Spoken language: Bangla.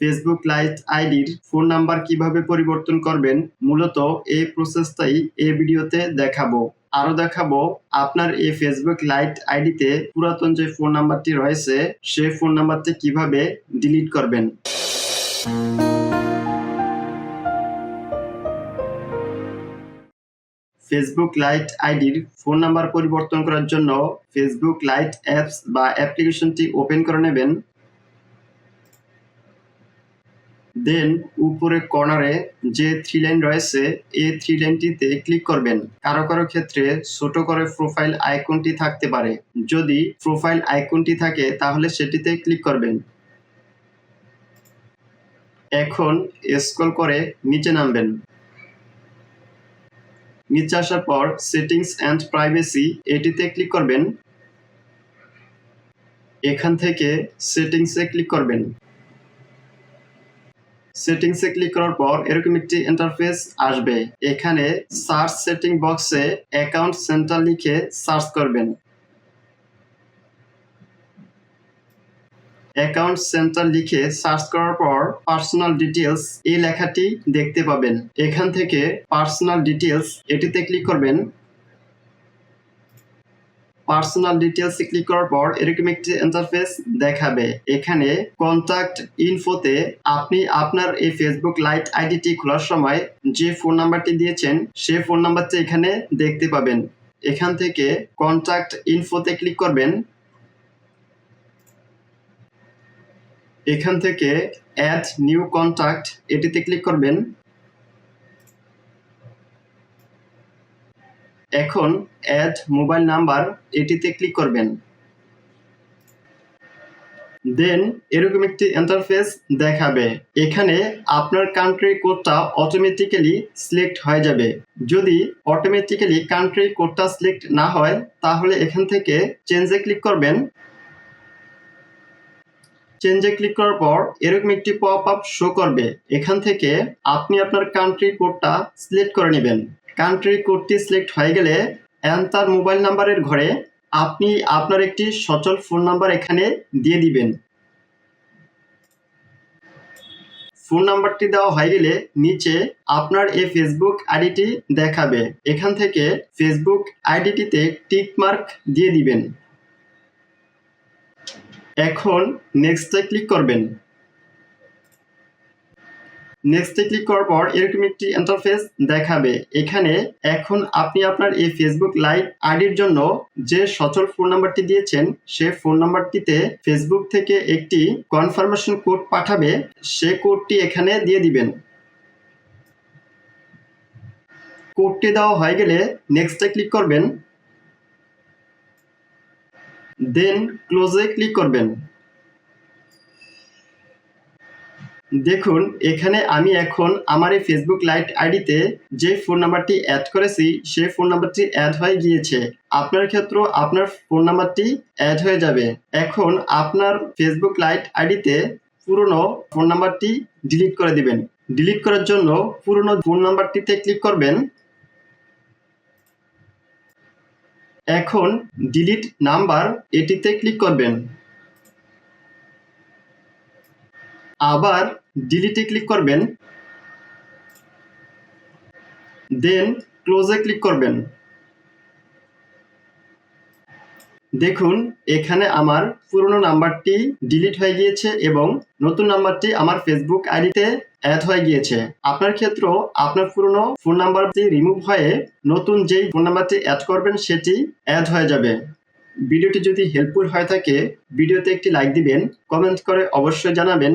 ফেসবুক লাইট আইডির ফোন নাম্বার কীভাবে পরিবর্তন করবেন, মূলত এই প্রসেসটাই এই ভিডিওতে দেখাবো। আরও দেখাবো, আপনার এই ফেসবুক লাইট আইডিতে পুরাতন যে ফোন নাম্বারটি রয়েছে, সেই ফোন নাম্বারটি কীভাবে ডিলিট করবেন। ফেসবুক লাইট আইডির ফোন নাম্বার পরিবর্তন করার জন্য ফেসবুক লাইট অ্যাপস বা অ্যাপ্লিকেশনটি ওপেন করে নেবেন। দেন উপরে কর্নারে যে থ্রি লাইন রয়েছে, এই থ্রি লাইনটিতে ক্লিক করবেন। কারও কারও ক্ষেত্রে ছোট করে প্রোফাইল আইকনটি থাকতে পারে। যদি প্রোফাইল আইকনটি থাকে, তাহলে সেটিতে ক্লিক করবেন। এখন স্ক্রল করে নিচে নামবেন। নিচে আসার পর সেটিংস অ্যান্ড প্রাইভেসি এটিতে ক্লিক করবেন। এখান থেকে সেটিংসে ক্লিক করবেন। সেটিংসে ক্লিক করার পর এরকম একটি ইন্টারফেস আসবে। এখানে সার্চ সেটিং বক্সে অ্যাকাউন্ট সেন্টার লিখে সার্চ করবেন। অ্যাকাউন্ট সেন্টার লিখে সার্চ করার পর পার্সোনাল ডিটেলস এই লেখাটি দেখতে পাবেন। এখান থেকে পার্সোনাল ডিটেলস এটিতে ক্লিক করবেন। পার্সোনাল ডিটেলস ক্লিক করার পর এরকম একটি ইন্টারফেস দেখাবে। এখানে কন্টাক্ট ইনফোতে আপনি আপনার এই ফেসবুক লাইট আইডিটি খোলার সময় যে ফোন নাম্বারটি দিয়েছেন, সেই ফোন নাম্বারটি এখানে দেখতে পাবেন। এখান থেকে কন্টাক্ট ইনফোতে ক্লিক করবেন। এখান থেকে অ্যাড নিউ কন্টাক্ট এটিতে ক্লিক করবেন। এখন অ্যাড মোবাইল নাম্বার এটিতে ক্লিক করবেন। দেন এরকম একটি ইন্টারফেস দেখাবে। এখানে আপনার কান্ট্রি কোডটা অটোমেটিক্যালি সিলেক্ট হয়ে যাবে। যদি অটোমেটিক্যালি কান্ট্রি কোডটা সিলেক্ট না হয়, তাহলে এখান থেকে চেঞ্জে ক্লিক করবেন। চেঞ্জে ক্লিক করার পর এরকম একটি পপ আপ শো করবে। এখান থেকে আপনি আপনার কান্ট্রি কোডটা সিলেক্ট করে নেবেন। কান্ট্রি কোডটি সিলেক্ট হয়ে গেলে অ্যান্তার মোবাইল নাম্বারের ঘরে আপনি আপনার একটি সচল ফোন নাম্বার এখানে দিয়ে দিবেন। ফোন নাম্বারটি দেওয়া হয়ে গেলে নিচে আপনার এই ফেসবুক আইডিটি দেখাবে। এখান থেকে ফেসবুক আইডিটিতে টিক মার্ক দিয়ে দিবেন। এখন নেক্সটে ক্লিক করবেন। নেক্সটে ক্লিক করার পর এরকম একটি ইন্টারফেস দেখাবে। এখানে এখন আপনি আপনার এই ফেসবুক লাইভ আইডির জন্য যে সচল ফোন নাম্বারটি দিয়েছেন, সে ফোন নাম্বারটিতে ফেসবুক থেকে একটি কনফার্মেশন কোড পাঠাবে। সে কোডটি এখানে দিয়ে দিবেন। কোডটি দেওয়া হয়ে গেলে নেক্সটে ক্লিক করবেন। দেন ক্লোজে ক্লিক করবেন। দেখুন, এখানে আমি এখন আমার এই ফেসবুক লাইট আইডিতে যে ফোন নাম্বারটি অ্যাড করেছি, সেই ফোন নাম্বারটি অ্যাড হয়ে গিয়েছে। আপনার ক্ষেত্রেও আপনার ফোন নাম্বারটি অ্যাড হয়ে যাবে। এখন আপনার ফেসবুক লাইট আইডিতে পুরনো ফোন নাম্বারটি ডিলিট করে দিবেন। ডিলিট করার জন্য পুরনো ফোন নাম্বারটিতে ক্লিক করবেন। এখন ডিলিট নাম্বার এটিতে ক্লিক করবেন। আবার ডিলিটে ক্লিক করবেন। দেন ক্লোজে ক্লিক করবেন। দেখুন, এখানে আমার পুরনো নাম্বারটি ডিলিট হয়ে গিয়েছে এবং নতুন নাম্বারটি আমার ফেসবুক আইডিতে অ্যাড হয়ে গিয়েছে। আপনার ক্ষেত্রেও আপনার পুরনো ফোন নাম্বারটি রিমুভ হয়ে নতুন যেই ফোন নাম্বারটি অ্যাড করবেন, সেটি অ্যাড হয়ে যাবে। ভিডিওটি যদি হেল্পফুল হয়ে থাকে ভিডিওতে একটি লাইক দিবেন কমেন্ট করে অবশ্যই জানাবেন।